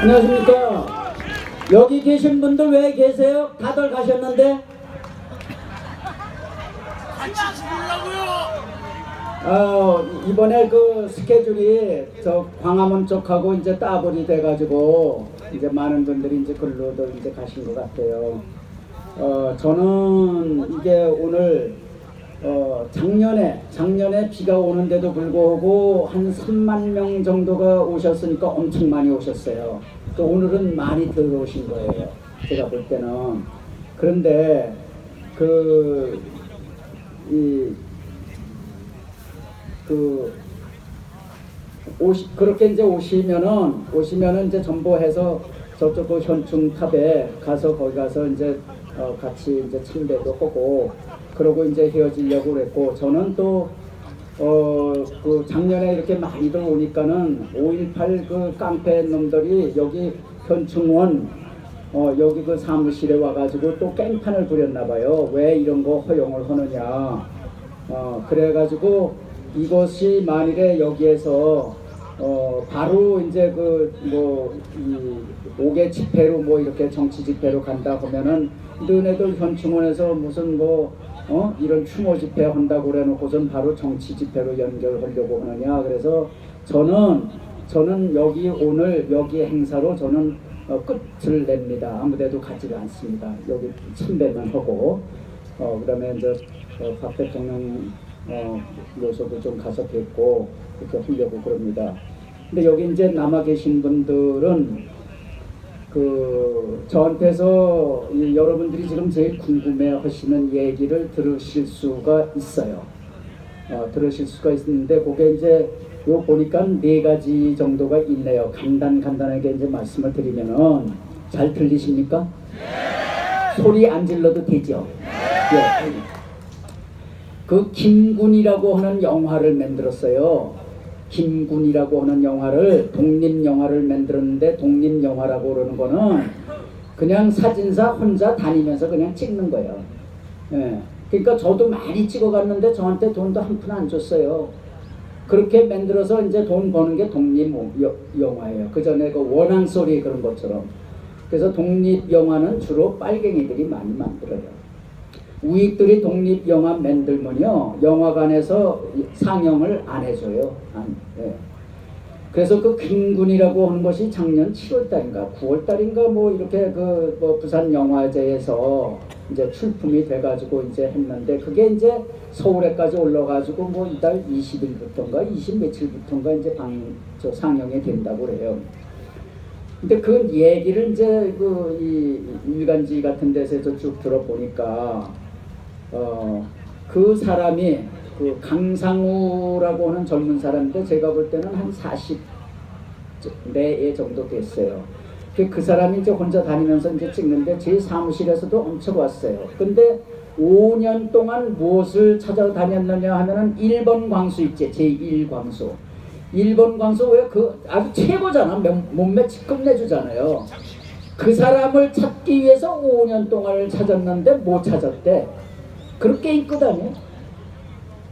안녕하십니까. 여기 계신 분들 왜 계세요? 다들 가셨는데? 같이 죽으려고요. 어, 이번에 그 스케줄이 저 광화문 쪽하고 이제 따블이 돼가지고 이제 많은 분들이 이제 글로들 이제 가신 것 같아요. 어, 저는 이게 오늘 어, 작년에 작년에 비가 오는데도 불구하고 한 3만 명 정도가 오셨으니까 엄청 많이 오셨어요. 또 오늘은 많이 들어오신 거예요. 제가 볼 때는 그런데 그 이 그 오시 그렇게 이제 오시면은 오시면은 이제 전보해서 저쪽 그 현충탑에 가서 거기 가서 이제 어 같이 이제 참배도 하고 그러고 이제 헤어지려고 그랬고 저는 또 어 그 작년에 이렇게 많이들 오니까는 5.18 그 깡패 놈들이 여기 현충원 어 여기 그 사무실에 와가지고 또 깽판을 부렸나 봐요. 왜 이런 거 허용을 하느냐. 어 그래가지고 이것이 만일에 여기에서 어 바로 이제 그뭐이 옥의 집회로 뭐 이렇게 정치 집회로 간다 하면은 너네들 현충원에서 무슨 뭐 어? 이런 추모 집회 한다고 그래놓고선 바로 정치 집회로 연결하려고 하느냐. 그래서 저는 저는 여기 오늘 여기 행사로 저는 어, 끝을 냅니다. 아무데도 가지가 않습니다. 여기 참배만 하고. 어 그다음에 이제 어, 박 대통령 어, 요소도 좀 가서 뵙고 그렇게 하려고 그럽니다. 근데 여기 이제 남아 계신 분들은 그 저한테서 이 여러분들이 지금 제일 궁금해 하시는 얘기를 들으실 수가 있어요. 어, 들으실 수가 있는데 그게 이제 요 보니까 네 가지 정도가 있네요. 간단 간단하게 이제 말씀을 드리면은 잘 들리십니까? 소리 안 질러도 되죠? 예. 그 김군이라고 하는 영화를 만들었어요. 김군이라고 하는 영화를 독립 영화를 만들었는데 독립 영화라고 그러는 거는 그냥 사진사 혼자 다니면서 그냥 찍는 거예요. 예. 그러니까 저도 많이 찍어갔는데 저한테 돈도 한 푼 안 줬어요. 그렇게 만들어서 이제 돈 버는 게 독립 여- 영화예요. 그 전에 그 원앙 소리 그런 것처럼. 그래서 독립 영화는 주로 빨갱이들이 많이 만들어요. 우익들이 독립 영화 만들면요 영화관에서 상영을 안 해줘요. 안, 예. 그래서 그 김군이라고 하는 것이 작년 7월달인가 9월달인가 뭐 이렇게 그 뭐 부산 영화제에서 이제 출품이 돼가지고 이제 했는데 그게 이제 서울에까지 올라가지고 뭐 이달 20일부터인가 20 며칠부터인가 이제 방 저 상영이 된다고 그래요. 근데 그 얘기를 이제 그 이 일간지 같은 데서 쭉 들어보니까 어 그 사람이 그 강상우라고 하는 젊은 사람인데 제가 볼 때는 한 40 내에 정도 됐어요. 그, 그 사람이 이제 혼자 다니면서 이제 찍는데 제 사무실에서도 엄청 왔어요. 근데 5년 동안 무엇을 찾아다녔느냐 하면은 1번 광수 있지, 제1 광수. 1번 광수 왜 그 아주 최고잖아. 명- 몸매 끝내주잖아요. 그 사람을 찾기 위해서 5년 동안을 찾았는데 못 찾았대. 그렇게 있거든요.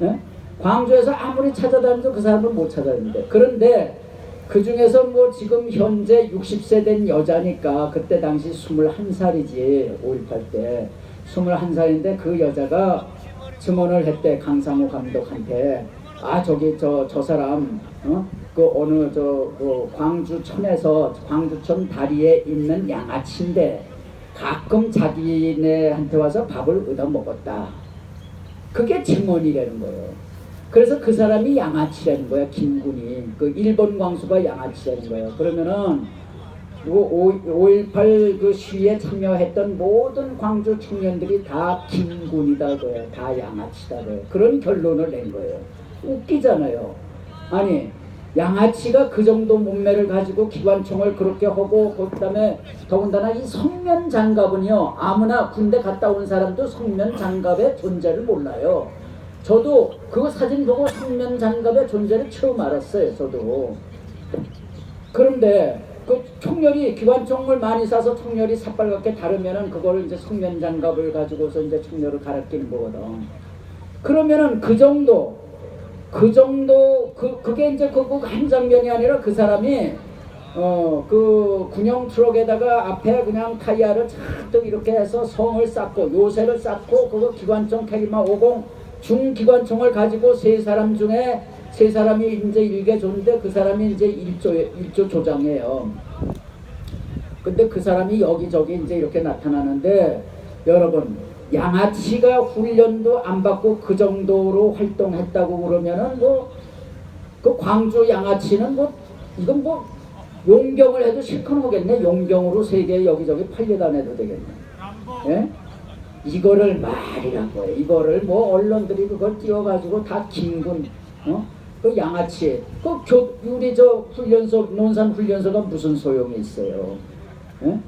예? 광주에서 아무리 찾아다녀도 그 사람을 못 찾았는데 그런데 그 중에서 뭐 지금 현재 60세 된 여자니까 그때 당시 21살이지 5.18 때 21살인데 그 여자가 증언을 했대 강상우 감독한테 아 저기 저 저 사람 어? 그 어느 저 그 광주천에서 광주천 다리에 있는 양아치인데 가끔 자기네한테 와서 밥을 얻어 먹었다. 그게 증언이라는 거예요. 그래서 그 사람이 양아치라는 거야, 김군이. 그 일본 광수가 양아치라는 거예요. 그러면은 5.18그 시위에 참여했던 모든 광주 청년들이 다 김군이다 그래요. 다 양아치다 그래요. 그런 결론을 낸 거예요. 웃기잖아요. 아니 양아치가 그 정도 몸매를 가지고 기관총을 그렇게 하고 그다음에 더군다나 이 성면 장갑은요 아무나 군대 갔다 온 사람도 성면 장갑의 존재를 몰라요. 저도 그 사진 보고 성면 장갑의 존재를 처음 알았어요. 저도. 그런데 그 총열이 기관총을 많이 쏴서 총열이 새빨갛게 다르면은 그걸 이제 성면 장갑을 가지고서 이제 총열을 갈아 끼는 거거든. 그러면은 그 정도 그 정도 그 그게 이제 그한 장면이 아니라 그 사람이 어 그 군용 트럭에다가 앞에 그냥 타이어를 잔뜩 이렇게 해서 성을 쌓고 요새를 쌓고 그거 기관총 캐리마 50 중기관총을 가지고 세 사람 중에 세 사람이 이제 일개 조인데 그 사람이 이제 일조 일조 조장이에요. 근데 그 사람이 여기저기 이제 이렇게 나타나는데 여러분 양아치가 훈련도 안 받고 그 정도로 활동했다고 그러면은 뭐 그 광주 양아치는 뭐 이건 뭐 용병을 해도 실컷 하겠네 용병으로 세계 여기저기 팔려다녀도 되겠네 예? 이거를 말이란 거예요 이거를 뭐 언론들이 그걸 띄워가지고 다 김군 어? 그 양아치 그 교, 우리 저 훈련소 논산 훈련소가 무슨 소용이 있어요 예?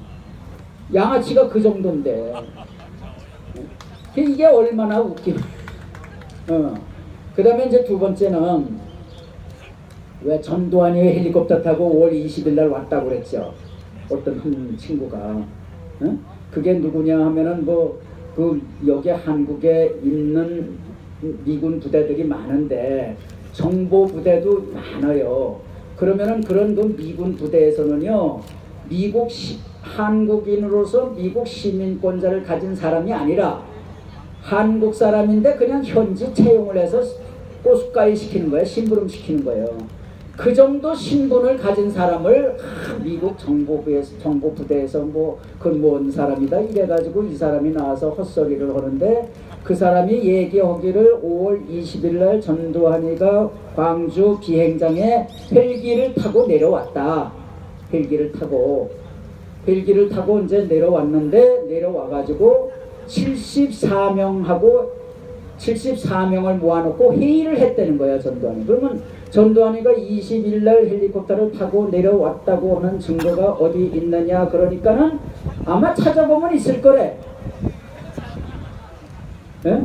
양아치가 그 정도인데 예? 이게 얼마나 웃기 어. 그 다음에 이제 두 번째는 왜 전두환이 헬리콥터 타고 5월 20일 날 왔다고 그랬죠 어떤 한 친구가 어? 그게 누구냐 하면은 뭐 그 여기 한국에 있는 미군 부대들이 많은데 정보 부대도 많아요. 그러면은 그런 그 미군 부대에서는요 미국 시, 한국인으로서 미국 시민권자를 가진 사람이 아니라 한국 사람인데 그냥 현지 채용을 해서 꼬수가이 시키는 거예요. 심부름 시키는 거예요. 그 정도 신분을 가진 사람을 하, 미국 정보부에서 정보부대에서 뭐 근무한 사람이다 이래가지고 이 사람이 나와서 헛소리를 하는데 그 사람이 얘기하기를 5월 20일 날 전두환이가 광주 비행장에 헬기를 타고 내려왔다. 헬기를 타고 헬기를 타고 이제 내려왔는데 내려와가지고 74명하고 74명을 모아놓고 회의를 했다는 거야 전두환이. 그러면 전두환이가 20일 날 헬리콥터를 타고 내려왔다고 하는 증거가 어디 있느냐 그러니까는 아마 찾아보면 있을 거래. 예?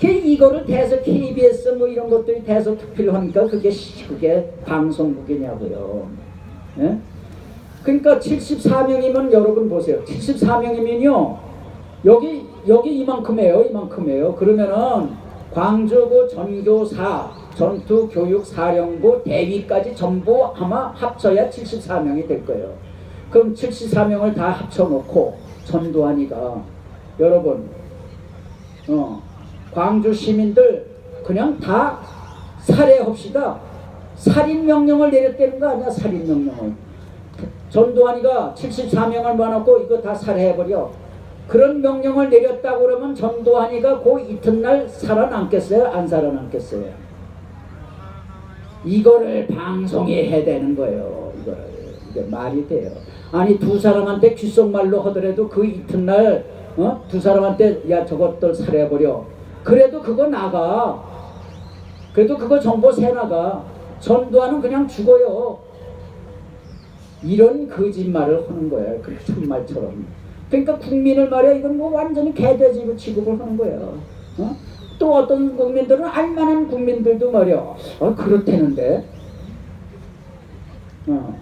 그 이거를 대서 KBS 뭐 이런 것들이 대서 투표를 하니까 그게 씨, 그게 방송국이냐고요. 예? 그러니까 74명이면 여러분 보세요. 74명이면요. 여기 여기 이만큼이에요. 이만큼이에요. 그러면은 광주고 전교사, 전투 교육 사령부, 대위까지 전부 아마 합쳐야 74명이 될 거예요. 그럼 74명을 다 합쳐놓고 전두환이가 여러분 어, 광주 시민들 그냥 다 살해합시다. 살인 명령을 내렸다는 거 아니야? 살인 명령을. 전두환이가 74명을 모아놓고 이거 다 살해해버려. 그런 명령을 내렸다고 그러면 전두환이가 그 이튿날 살아남겠어요? 안 살아남겠어요? 이거를 방송에 해야 되는 거예요. 이거를. 이게 말이 돼요. 아니 두 사람한테 귓속말로 하더라도 그 이튿날 어? 두 사람한테 야 저것들 살해버려. 그래도 그거 나가. 그래도 그거 정보 새 나가. 전두환은 그냥 죽어요. 이런 거짓말을 하는 거예요. 그 참말처럼. 그러니까 국민을 말이야 이건 뭐 완전히 개돼지로 취급을 하는 거예요. 어? 또 어떤 국민들은 알만한 국민들도 말이야. 어 그렇다는데. 어.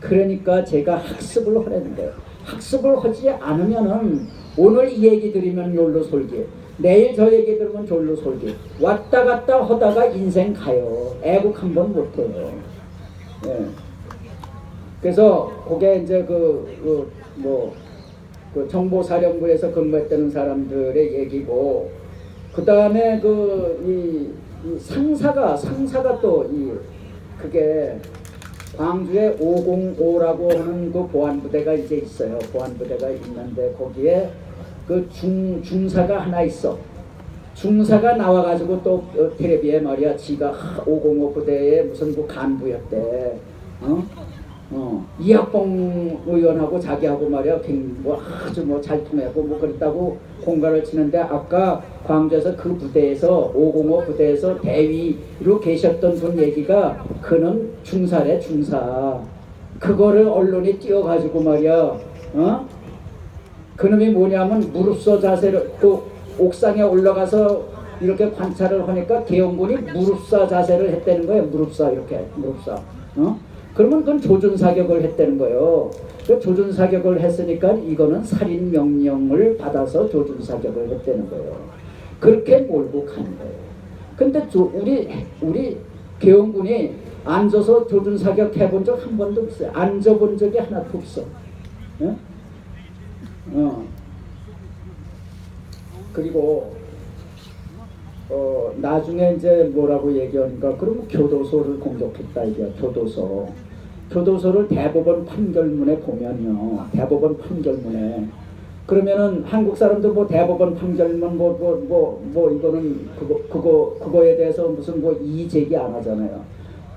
그러니까 제가 학습을 거예요. 학습을 하지 않으면은 오늘 이 얘기 들으면 요로 솔기, 내일 저 얘기 들으면 졸로 솔기. 왔다 갔다 하다가 인생 가요. 애국 한 번 못해요. 예. 그래서 그게 이제 그, 그, 뭐, 그 정보사령부에서 근무했다는 사람들의 얘기고, 그 다음에 그, 이, 이 상사가, 상사가 또 이, 그게 광주에 505라고 하는 그 보안부대가 이제 있어요. 보안부대가 있는데 거기에 그 중, 중사가 하나 있어. 중사가 나와가지고 또 어, 텔레비에 말이야 지가 505 부대에 무슨 그 간부였대. 어? 어, 이학봉 의원하고 자기하고 말이야 굉- 뭐 아주 뭐 잘 통하고 뭐 그랬다고 공갈을 치는데 아까 광주에서 그 부대에서 505 부대에서 대위로 계셨던 분 얘기가 그는 중사래 중사 그거를 언론에 띄워가지고 말이야 어? 그놈이 뭐냐면 무릎서 자세를 또 옥상에 올라가서 이렇게 관찰을 하니까 계엄군이 무릎사 자세를 했다는 거예요. 무릎사 이렇게 무릎사. 어? 그러면 그건 조준 사격을 했다는 거예요. 그 조준 사격을 했으니까 이거는 살인 명령을 받아서 조준 사격을 했다는 거예요. 그렇게 몰고 가는 거예요. 근데 조, 우리 우리 개헌군이 앉아서 조준 사격 해본 적 한 번도 없어요. 앉아본 적이 하나도 없어. 어? 어. 그리고 어 나중에 이제 뭐라고 얘기하니까 그러면 교도소를 공격했다 이게 교도소. 교도소를 대법원 판결문에 보면요. 대법원 판결문에 그러면은 한국 사람들 뭐 대법원 판결문 뭐 뭐 뭐 뭐 이거는 그거 그거 그거에 대해서 무슨 뭐 이의 제기 안 하잖아요.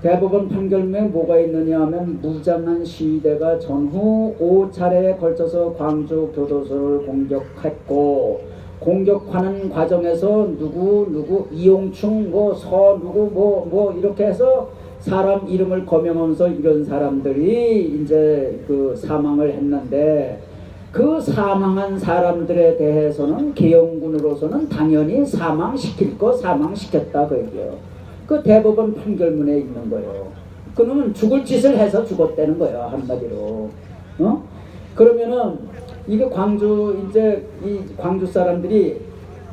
대법원 판결문에 뭐가 있느냐 하면 무장한 시위대가 전후 5차례에 걸쳐서 광주 교도소를 공격했고 공격하는 과정에서 누구 누구 이용충 뭐 서 누구 뭐뭐 이렇게 해서 사람 이름을 거명하면서 이런 사람들이 이제 그 사망을 했는데 그 사망한 사람들에 대해서는 개영군으로서는 당연히 사망시킬 거 사망시켰다 그 얘기예요. 그 대법원 판결문에 있는 거예요. 그러면 죽을 짓을 해서 죽었다는 거예요 한마디로. 어? 그러면은 이게 광주 이제 이 광주 사람들이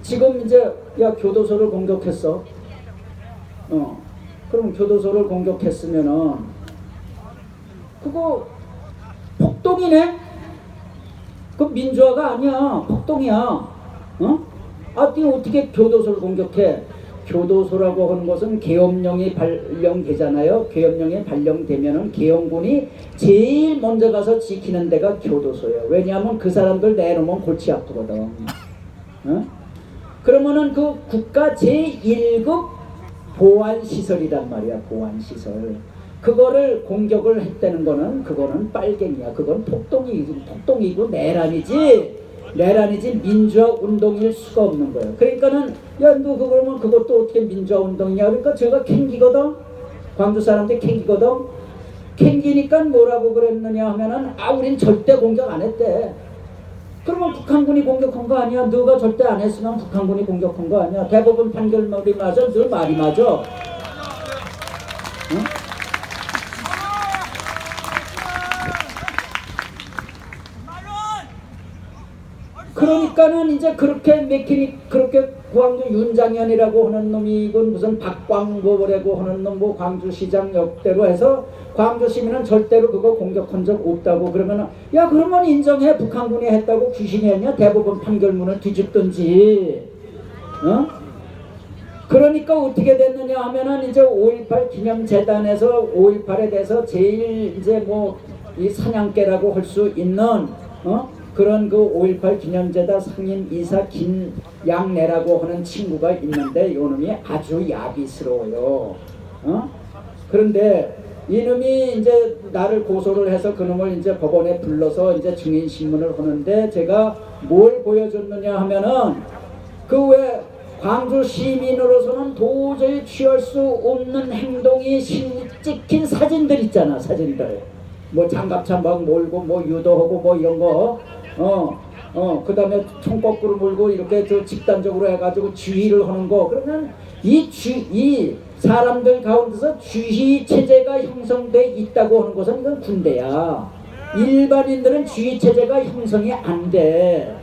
지금 이제 야 교도소를 공격했어. 어. 그럼 교도소를 공격했으면은 그거 폭동이네. 그 민주화가 아니야. 폭동이야. 어? 아, 니 어떻게 교도소를 공격해? 교도소라고 하는 것은 계엄령이 발령되잖아요. 계엄령이 발령되면은 계엄군이 제일 먼저 가서 지키는 데가 교도소예요. 왜냐하면 그 사람들 내놓으면 골치 아프거든. 어? 그러면은 그 국가 제1급 보안 시설이란 말이야. 보안 시설. 그거를 공격을 했다는 거는 그거는 빨갱이야. 그건 폭동이 폭동이고 내란이지. 내란이지 민주화 운동일 수가 없는 거예요. 그러니까는 야너 그러면 그것도 어떻게 민주화 운동이냐? 그러니까 제가 캥기거든. 광주 사람들 캥기거든. 캥기니까 뭐라고 그랬느냐 하면은 아 우린 절대 공격 안 했대. 그러면 북한군이 공격한 거 아니야? 너가 절대 안 했으면 북한군이 공격한 거 아니야? 대법원 판결말이 맞아? 늘 말이 맞아? 그러니까는 이제 그렇게 메케닉 그렇게 광주 윤장현이라고 하는 놈이 이건 무슨 박광보라고 하는 놈 뭐 광주시장 역대로 해서 광주 시민은 절대로 그거 공격한 적 없다고 그러면은 야 그러면 인정해 북한군이 했다고 귀신이 했냐 대법원 판결문을 뒤집든지 어? 그러니까 어떻게 됐느냐 하면은 이제 5.18 기념재단에서 5.18에 대해서 제일 이제 뭐 이 사냥개라고 할 수 있는 어? 그런 그 5.18 기념재단 상임 이사 김양래라고 하는 친구가 있는데 이놈이 아주 야비스러워요. 어? 그런데 이놈이 이제 나를 고소를 해서 그놈을 이제 법원에 불러서 이제 증인 신문을 하는데 제가 뭘 보여줬느냐 하면은 그 왜 광주 시민으로서는 도저히 취할 수 없는 행동이 실 찍힌 사진들 있잖아 사진들 뭐 장갑차 막 몰고 뭐 유도하고 뭐 이런 거 어, 어, 그 다음에 총 거꾸로 물고 이렇게 저 집단적으로 해가지고 주의를 하는 거. 그러면 이 주, 이 사람들 가운데서 주의 체제가 형성돼 있다고 하는 것은 이건 군대야. 일반인들은 주의 체제가 형성이 안 돼.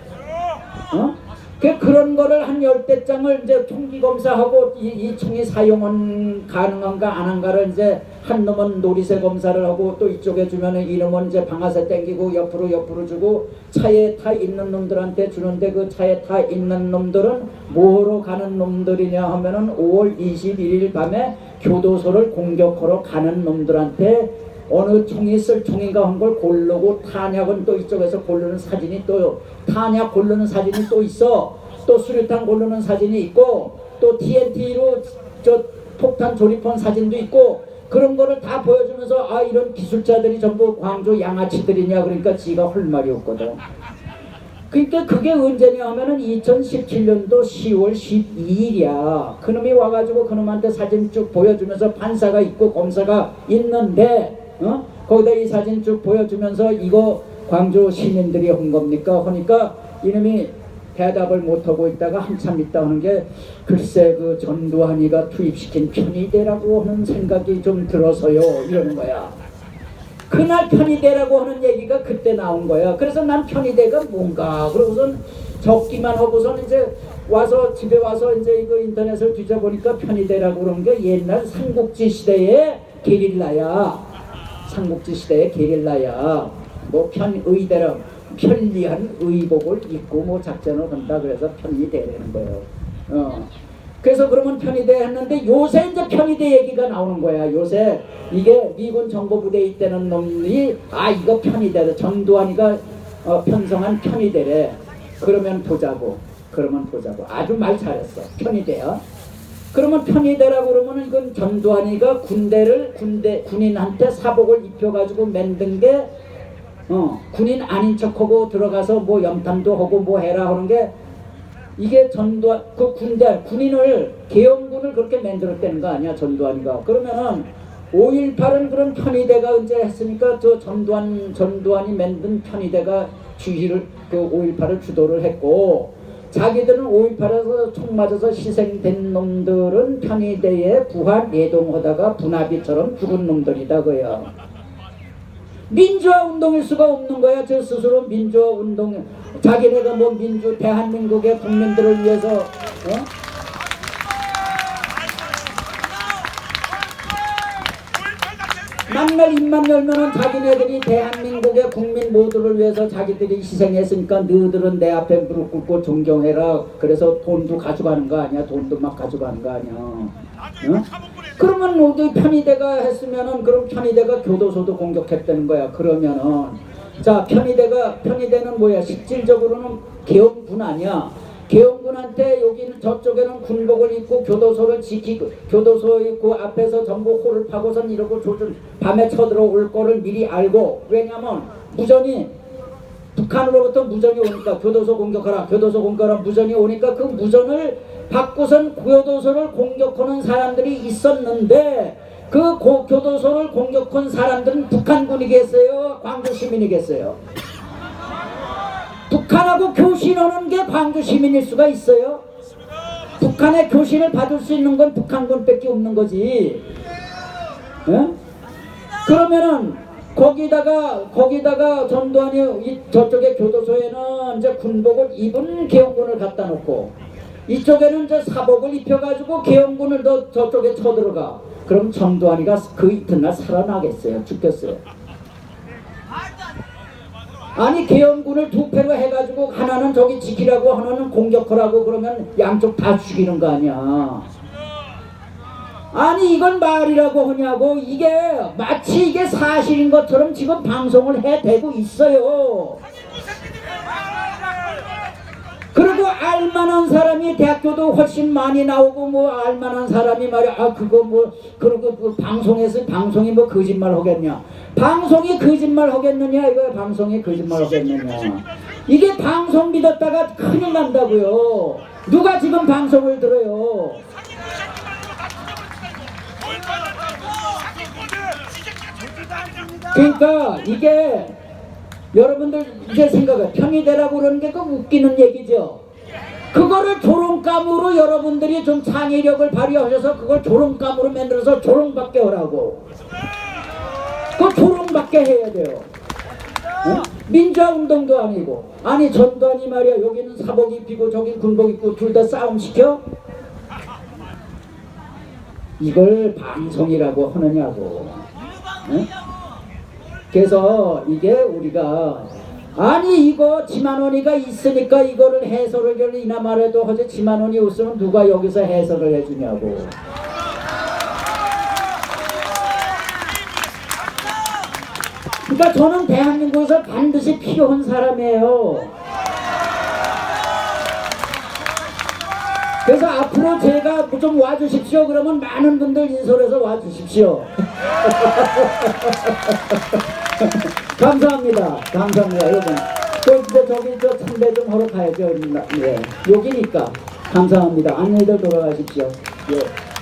어? 그 그런 거를 한 열대 장을 이제 총기 검사하고 이, 이 총이 사용은 가능한가 안 한가를 이제 한 놈은 놀이새 검사를 하고 또 이쪽에 주면은 이놈은 이제 방아쇠 땡기고 옆으로 옆으로 주고 차에 타 있는 놈들한테 주는데 그 차에 타 있는 놈들은 뭐로 가는 놈들이냐 하면은 5월 21일 밤에 교도소를 공격하러 가는 놈들한테 어느 총이 쓸 총인가 한 걸 고르고 탄약은 또 이쪽에서 고르는 사진이 또 탄약 고르는 사진이 또 있어. 또 수류탄 고르는 사진이 있고 또 TNT로 저 폭탄 조립한 사진도 있고 그런 거를 다 보여주면서 아 이런 기술자들이 전부 광주 양아치들이냐 그러니까 지가 할 말이 없거든 그러니까 그게 언제냐 하면은 2017년도 10월 12일이야. 그놈이 와가지고 그놈한테 사진 쭉 보여주면서 판사가 있고 검사가 있는데, 어? 거기다 이 사진 쭉 보여주면서 이거 광주 시민들이 한 겁니까? 하니까 이놈이 대답을 못하고 있다가 한참 있다 하는 게 글쎄 그 전두환이가 투입시킨 편의대라고 하는 생각이 좀 들어서요. 이러는 거야. 그날 편의대라고 하는 얘기가 그때 나온 거야. 그래서 난 편의대가 뭔가 그러고선 적기만 하고선 이제 와서 집에 와서 이제 이거 인터넷을 뒤져보니까 편의대라고 그런 게 옛날 삼국지 시대의 게릴라야. 삼국지 시대의 게릴라야. 뭐 편의대라 편리한 의복을 입고 뭐 작전을 한다 그래서 편의대라는 거예요. 어. 그래서 그러면 편의대 했는데 요새 이제 편의대 얘기가 나오는 거야. 요새 이게 미군 정보부대에 있다는 놈이 아 이거 편의대다. 전두환이가 어, 편성한 편의대래. 그러면 보자고. 그러면 보자고. 아주 말 잘했어. 편의대야. 그러면 편의대라고 그러면 이건 전두환이가 군대를 군대 군인한테 사복을 입혀가지고 만든 게 어, 군인 아닌 척하고 들어가서 뭐 염탐도 하고 뭐 해라 하는 게 이게 전두환 그 군대 군인을 계엄군을 그렇게 만들었다는 거 아니야 전두환이가 그러면은 5.18은 그런 편의대가 이제 했으니까 저 전두환 전두환이 만든 편의대가 주의를 그 5.18을 주도를 했고 자기들은 5.18에서 총 맞아서 희생된 놈들은 편의대에 부하 예동하다가 분화비처럼 죽은 놈들이다 그야. 민주화 운동일 수가 없는 거야. 저 스스로 민주화 운동, 자기네가 뭐 민주, 대한민국의 국민들을 위해서, 어? 만날 입만 열면은 자기네들이 대한민국의 국민 모두를 위해서 자기들이 희생했으니까 너희들은 내 앞에 무릎 꿇고 존경해라. 그래서 돈도 가져가는 거 아니야. 돈도 막 가져가는 거 아니야. 어? 그러면 어디 편의대가 했으면은 그럼 편의대가 교도소도 공격했다는 거야. 그러면은 자 편의대가 편의대는 뭐야? 실질적으로는 계엄군 아니야. 계엄군한테 여기는 저쪽에는 군복을 입고 교도소를 지키고 교도소 있고 앞에서 전부 홀을 파고선 이러고 조준 밤에 쳐들어올 거를 미리 알고 왜냐면 무전이 북한으로부터 무전이 오니까 교도소 공격하라 교도소 공격하라 무전이 오니까 그 무전을 받고선 교도소를 공격하는 사람들이 있었는데 그 고- 교도소를 공격한 사람들은 북한군이겠어요? 광주 시민이겠어요 북한하고 교신하는 게 광주 시민일 수가 있어요 북한의 교신을 받을 수 있는 건 북한군밖에 없는 거지 예? 그러면은 거기다가 거기다가 전두환이 이 저쪽에 교도소에는 이제 군복을 입은 계엄군을 갖다 놓고 이쪽에는 이제 사복을 입혀가지고 계엄군을 더 저쪽에 쳐들어가. 그럼 전두환이가 그 이튿날 살아나겠어요? 죽겠어요? 아니 계엄군을 두 패로 해가지고 하나는 저기 지키라고 하나는 공격하라고 그러면 양쪽 다 죽이는 거 아니야. 아니 이건 말이라고 하냐고 이게 마치 이게 사실인 것처럼 지금 방송을 해대고 있어요. 그리고 알만한 사람이 대학교도 훨씬 많이 나오고 뭐 알만한 사람이 말이야 아 그거 뭐 그리고 그 방송에서 방송이 뭐 거짓말 하겠냐 방송이 거짓말 하겠느냐? 이거야 방송이 거짓말 하겠느냐. 이게 방송 믿었다가 큰일 난다고요. 누가 지금 방송을 들어요? 그러니까 이게 여러분들 이제 생각해 편의대라고 그러는 게 그 웃기는 얘기죠. 그거를 조롱감으로 여러분들이 좀 창의력을 발휘하셔서 그걸 조롱감으로 만들어서 조롱받게 하라고. 그 조롱받게 해야 돼요. 어? 민주화 운동도 아니고 아니 전두환이 말이야 여기는 사복 입히고 저기 군복 입고 둘 다 싸움 시켜? 이걸 방송이라고 하느냐고. 어? 그래서 이게 우리가 아니 이거 지만원이가 있으니까 이거를 해설을 이나 말해도 허재 지만원이 없으면 누가 여기서 해설을 해주냐고 그러니까 저는 대한민국에서 반드시 필요한 사람이에요 그래서 앞으로 제가 좀 와주십시오 그러면 많은 분들 인솔해서 와주십시오 감사합니다. 감사합니다, 여러분. 또 이제 저기 저 참배 좀 하러 가야죠. 예. 여기니까. 감사합니다. 안녕히들 돌아가십시오. 예.